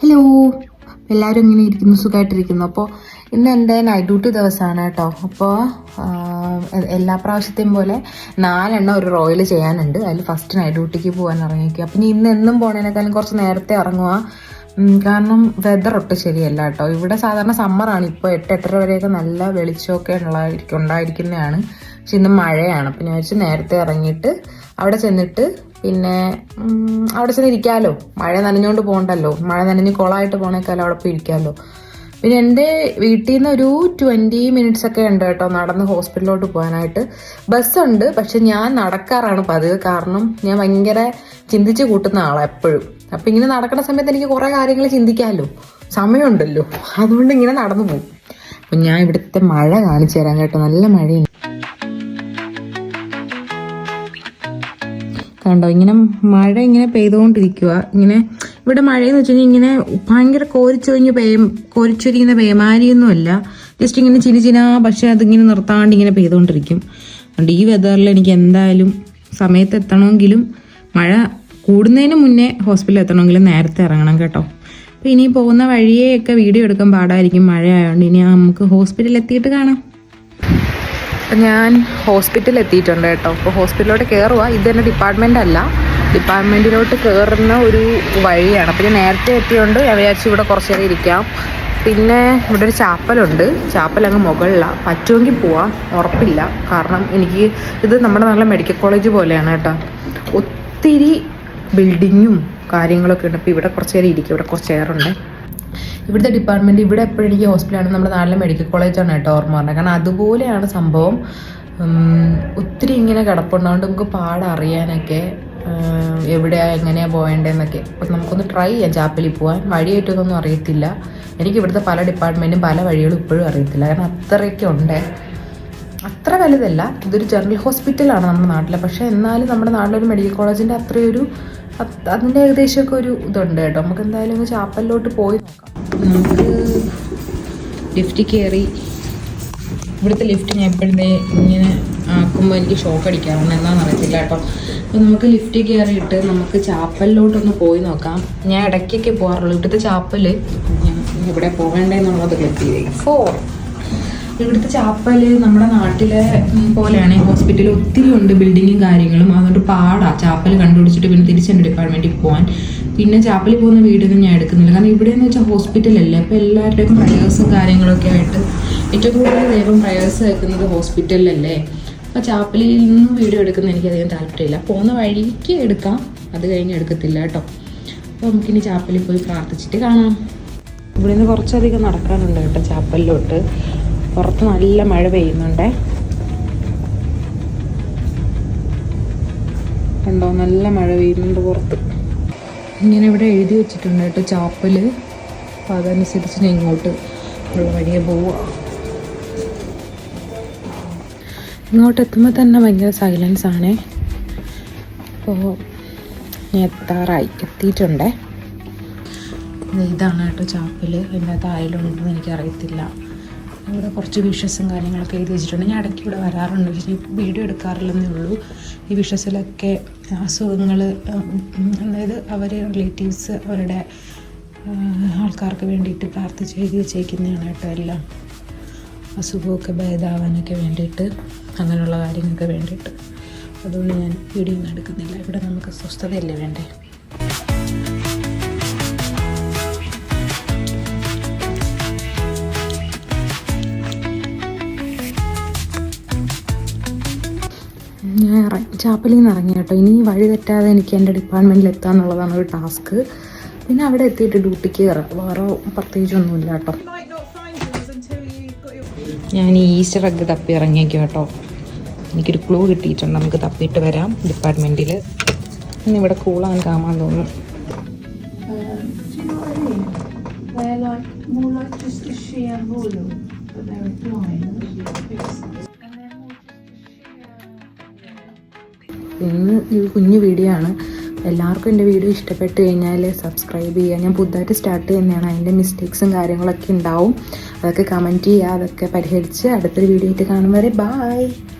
Hello എല്ലാവരും ഇങ്ങനെ ഇരിക്കുന്നു സുഖമായിട്ടിരിക്കുന്നു അപ്പോൾ ഇന്ന് എന്റെ നൈറ്റ് ഡ്യൂട്ടി ദിവസമാണ് കേട്ടോ. അപ്പോൾ എല്ലാ പ്രാവശ്യത്തെയും പോലെ നാലെണ്ണം ഒരു റോയൽ ചെയ്യാനുണ്ട്. അതിൽ ഫസ്റ്റ് നൈറ്റ് ഡ്യൂട്ടിക്ക് പോകാൻ ഇറങ്ങിക്കുക അപ്പം ഇനി ഇന്ന് എന്നും പോണേനേക്കാളും കുറച്ച് നേരത്തെ ഇറങ്ങുക കാരണം വെതർ ഒട്ടും ശരിയല്ല കേട്ടോ. ഇവിടെ സാധാരണ സമ്മറാണ് ഇപ്പോൾ എട്ട് എട്ടര വരെയൊക്കെ നല്ല വെളിച്ചമൊക്കെ ഉള്ളതായിരിക്കും ഉണ്ടായിരിക്കുന്നതാണ്. പക്ഷെ ഇന്ന് മഴയാണ്. അപ്പം ഞാൻ വെച്ച് നേരത്തെ ഇറങ്ങിയിട്ട് അവിടെ ചെന്നിട്ട് പിന്നെ അവിടെ ചെന്ന് ഇരിക്കാമല്ലോ മഴ നനഞ്ഞുകൊണ്ട് പോകണ്ടല്ലോ മഴ നനഞ്ഞ് കുളമായിട്ട് പോണേക്കാലം അവിടെ പോയി ഇരിക്കാമല്ലോ പിന്നെ എന്റെ വീട്ടിൽ നിന്ന് ഒരു ട്വന്റി മിനിറ്റ്സ് ഒക്കെ ഉണ്ട് കേട്ടോ നടന്ന് ഹോസ്പിറ്റലിലോട്ട് പോകാനായിട്ട്. ബസ്സുണ്ട് പക്ഷെ ഞാൻ നടക്കാറാണ് പതിവ്. കാരണം ഞാൻ ഭയങ്കര ചിന്തിച്ച് കൂട്ടുന്ന ആളാണ് എപ്പോഴും. അപ്പം ഇങ്ങനെ നടക്കുന്ന സമയത്ത് എനിക്ക് കുറേ കാര്യങ്ങൾ ചിന്തിക്കാമല്ലോ സമയമുണ്ടല്ലോ. അതുകൊണ്ട് ഇങ്ങനെ നടന്നു പോകും. അപ്പം ഞാൻ ഇവിടുത്തെ മഴ കാണിച്ചു തരാം കേട്ടോ. നല്ല മഴയുണ്ട്. കണ്ടോ? ഇങ്ങനെ മഴ ഇങ്ങനെ പെയ്തുകൊണ്ടിരിക്കുക ഇങ്ങനെ ഇവിടെ മഴയെന്ന് വെച്ച് കഴിഞ്ഞാൽ ഇങ്ങനെ ഭയങ്കര കോരിച്ചൊരിഞ്ഞ് പേ കോരിച്ചൊരിക്കുന്ന പേമാരിയൊന്നുമല്ല. ജസ്റ്റ് ഇങ്ങനെ ചിരി ചിനാ പക്ഷെ അതിങ്ങനെ നിർത്താണ്ട് ഇങ്ങനെ പെയ്തുകൊണ്ടിരിക്കും. അതുകൊണ്ട് ഈ വെതറിൽ എനിക്ക് എന്തായാലും സമയത്ത് എത്തണമെങ്കിലും മഴ കൂടുന്നതിന് മുന്നേ ഹോസ്പിറ്റലിൽ എത്തണമെങ്കിലും നേരത്തെ ഇറങ്ങണം കേട്ടോ. അപ്പോൾ ഇനി പോകുന്ന വഴിയെയൊക്കെ വീഡിയോ എടുക്കാൻ പാടായിരിക്കും. മഴ ആയതുകൊണ്ട് ഇനി നമുക്ക് ഹോസ്പിറ്റലിൽ എത്തിയിട്ട് കാണാം. അപ്പം ഞാൻ ഹോസ്പിറ്റലിൽ എത്തിയിട്ടുണ്ട് കേട്ടോ. അപ്പോൾ ഹോസ്പിറ്റലിലോട്ട് കയറുക ഇത് തന്നെ ഡിപ്പാർട്ട്മെന്റ് അല്ല ഡിപ്പാർട്ട്മെന്റിലോട്ട് കയറുന്ന ഒരു വഴിയാണ്. അപ്പോൾ ഞാൻ നേരത്തെ എത്തിയോണ്ട് ഞാൻ വിചാരിച്ചു ഇവിടെ കുറച്ച് നേരം ഇരിക്കാം. പിന്നെ ഇവിടെ ഒരു ചാപ്പലുണ്ട്. ചാപ്പൽ അങ്ങ് മുകളിലാണ് പറ്റുമെങ്കിൽ പോവാം. ഉറപ്പില്ല. കാരണം എനിക്ക് ഇത് നമ്മുടെ നല്ല മെഡിക്കൽ കോളേജ് പോലെയാണ് കേട്ടോ. ഒത്തിരി ബിൽഡിങ്ങും കാര്യങ്ങളൊക്കെ ഉണ്ട്. അപ്പോൾ ഇവിടെ കുറച്ച് നേരം ഇരിക്കും. ഇവിടെ കുറച്ച് എയറുണ്ട് ഇവിടുത്തെ ഡിപ്പാർട്ട്മെന്റ് ഇവിടെ എപ്പോഴും എനിക്ക് ഹോസ്പിറ്റലാണ് നമ്മുടെ നാട്ടിലെ മെഡിക്കൽ കോളേജാണ് കേട്ടോ ഓർമ്മ പറഞ്ഞത് കാരണം അതുപോലെയാണ് സംഭവം. ഒത്തിരി ഇങ്ങനെ കിടപ്പുണ്ടാകൊണ്ട് നമുക്ക് പാടറിയാനൊക്കെ എങ്ങനെയാണ് എവിടെയാ എങ്ങനെയാ പോകേണ്ടതെന്നൊക്കെ അപ്പം നമുക്കൊന്ന് ട്രൈ ചെയ്യാം. ചാപ്പലിൽ പോകാൻ വഴിയായിട്ടൊന്നും അറിയത്തില്ല. എനിക്ക് ഇവിടുത്തെ പല ഡിപ്പാർട്ട്മെന്റും പല വഴികളും ഇപ്പോഴും അറിയത്തില്ല. കാരണം അത്രയൊക്കെ ഉണ്ട്. അത്ര വലുതല്ല. ഇതൊരു ജനറൽ ഹോസ്പിറ്റലാണ് നമ്മുടെ നാട്ടിലെ. പക്ഷേ എന്നാലും നമ്മുടെ നാട്ടിലൊരു മെഡിക്കൽ കോളേജിന്റെ അത്രയൊരു അത് അതിന്റെ ഏകദേശമൊക്കെ ഒരു ഇതുണ്ട് കേട്ടോ. നമുക്ക് എന്തായാലും ചാപ്പലിലോട്ട് പോയി നമുക്ക് ലിഫ്റ്റ് കയറി ഇവിടുത്തെ ലിഫ്റ്റ് ഞാൻ എപ്പോഴത്തെ ഇങ്ങനെ ആക്കുമ്പോൾ എനിക്ക് ഷോക്ക് അടിക്കാറുണ്ട്. എന്താണെന്ന് അറിയത്തില്ല കേട്ടോ. അപ്പോൾ നമുക്ക് ലിഫ്റ്റ് കയറിയിട്ട് നമുക്ക് ചാപ്പലിലോട്ടൊന്ന് പോയി നോക്കാം. ഞാൻ ഇടയ്ക്കൊക്കെ പോകാറുള്ളൂ. ഇവിടുത്തെ ചാപ്പൽ ഇവിടെ പോകേണ്ടതെന്നുള്ളത് ക്ലിക്ക് ഫോർ ഇവിടുത്തെ ചാപ്പൽ നമ്മുടെ നാട്ടിലെ പോലെയാണ്. ഹോസ്പിറ്റലിൽ ഒത്തിരി ഉണ്ട് ബിൽഡിങ്ങും കാര്യങ്ങളും. അതുകൊണ്ട് പാടാ. ചാപ്പൽ കണ്ടുപിടിച്ചിട്ട് പിന്നെ തിരിച്ചെന്റെ ഡിപ്പാർട്ട്മെന്റിൽ പോകാൻ പിന്നെ ചാപ്പലിൽ പോകുന്ന വീടൊന്നും ഞാൻ എടുക്കുന്നില്ല. കാരണം ഇവിടെ എന്ന് വെച്ചാൽ ഹോസ്പിറ്റലല്ലേ അപ്പോൾ എല്ലാവരുടെയും പ്രയേഴ്സും കാര്യങ്ങളൊക്കെ ആയിട്ട് ഏറ്റവും കൂടുതൽ ദൈവം പ്രയേഴ്സ് കേൾക്കുന്നത് ഹോസ്പിറ്റലിലല്ലേ അപ്പോൾ ചാപ്പലിൽ നിന്നും വീഡിയോ എടുക്കുന്ന എനിക്ക് അധികം താല്പര്യമില്ല. പോകുന്ന വഴിക്ക് എടുക്കാം. അത് കഴിഞ്ഞ് എടുക്കത്തില്ല കേട്ടോ. അപ്പോൾ നമുക്കിനി ചാപ്പലിൽ പോയി പ്രാർത്ഥിച്ചിട്ട് കാണാം. ഇവിടെ നിന്ന് കുറച്ചധികം നടക്കാനുണ്ട് കേട്ടോ ചാപ്പലിലോട്ട്. പുറത്ത് നല്ല മഴ പെയ്യുന്നുണ്ടേ. കണ്ടോ നല്ല മഴ പെയ്യുന്നുണ്ട് പുറത്ത്. ഇങ്ങനെ ഇവിടെ എഴുതി വെച്ചിട്ടുണ്ട് കേട്ടോ ചാപ്പൽ. അപ്പം അതനുസരിച്ച് ഞാൻ ഇങ്ങോട്ട് ഉള്ള വഴിയെ പോവുക ഇങ്ങോട്ട് എത്തുമ്പോൾ തന്നെ ഭയങ്കര സൈലൻസ് ആണ്. അപ്പോൾ ഞാൻ എത്താറായി. എത്തിയിട്ടുണ്ടേ? ഇതാണ് കേട്ടോ അതിന്റെ അകത്ത് ആയാലുണ്ടെന്ന് എനിക്കറിയത്തില്ല. ഇവിടെ കുറച്ച് വിഷസും കാര്യങ്ങളൊക്കെ എഴുതി വെച്ചിട്ടുണ്ട്. ഞാൻ ഇടയ്ക്ക് ഇവിടെ വരാറുണ്ട്. പക്ഷേ വീഡിയോ എടുക്കാറില്ലെന്നേ ഉള്ളൂ. ഈ വിഷസിലൊക്കെ അസുഖങ്ങൾ അതായത് അവർ റിലേറ്റീവ്സ് അവരുടെ ആൾക്കാർക്ക് വേണ്ടിയിട്ട് പ്രാർത്ഥിച്ച് എഴുതി വെച്ചേക്കുന്നതാണ് കേട്ടോ എല്ലാം. അസുഖമൊക്കെ ഭേദാവാനൊക്കെ വേണ്ടിയിട്ട് അങ്ങനെയുള്ള കാര്യങ്ങൾക്ക് വേണ്ടിയിട്ട്. അതുകൊണ്ട് ഞാൻ വീഡിയോ ഒന്നും എടുക്കുന്നില്ല. ഇവിടെ നമുക്ക് സ്വസ്ഥതയല്ലേ വേണ്ടേ? ഞാൻ ഇറങ്ങി ചാപ്പലിൽ നിന്ന് ഇറങ്ങി കേട്ടോ. ഇനി വഴി തെറ്റാതെ എനിക്ക് എന്റെ ഡിപ്പാർട്ട്മെന്റിൽ എത്തുക എന്നുള്ളതാണ് ഒരു ടാസ്ക്. പിന്നെ അവിടെ എത്തിയിട്ട് ഡ്യൂട്ടിക്ക് കയറാം വേറെ പ്രത്യേകിച്ചൊന്നുമില്ല കേട്ടോ. ഞാൻ ഈസ്റ്റർ എഗ് തപ്പി ഇറങ്ങിയേക്കും കേട്ടോ. എനിക്കൊരു ക്ലൂ കിട്ടിയിട്ടുണ്ട്. നമുക്ക് തപ്പിയിട്ട് വരാം ഡിപ്പാർട്ട്മെന്റിൽ ഇന്ന് ഇവിടെ കൂളാൻ കാണാൻ തോന്നുന്നു. They're like more like just a sheer wool, but they're applying. And ഇന്ന് ഈ കുഞ്ഞു വീഡിയോ ആണ്. എല്ലാവർക്കും എന്റെ വീഡിയോ ഇഷ്ടപ്പെട്ട് കഴിഞ്ഞാൽ സബ്സ്ക്രൈബ് ചെയ്യുക. ഞാൻ പുതുതായിട്ട് സ്റ്റാർട്ട് ചെയ്യുന്നതാണ്. അതിന്റെ മിസ്റ്റേക്സും കാര്യങ്ങളൊക്കെ ഉണ്ടാവും. അതൊക്കെ കമന്റ് ചെയ്യുക. അതൊക്കെ പരിഹരിച്ച് അടുത്തൊരു വീഡിയോ ആയിട്ട് കാണും വരെ. ബായ്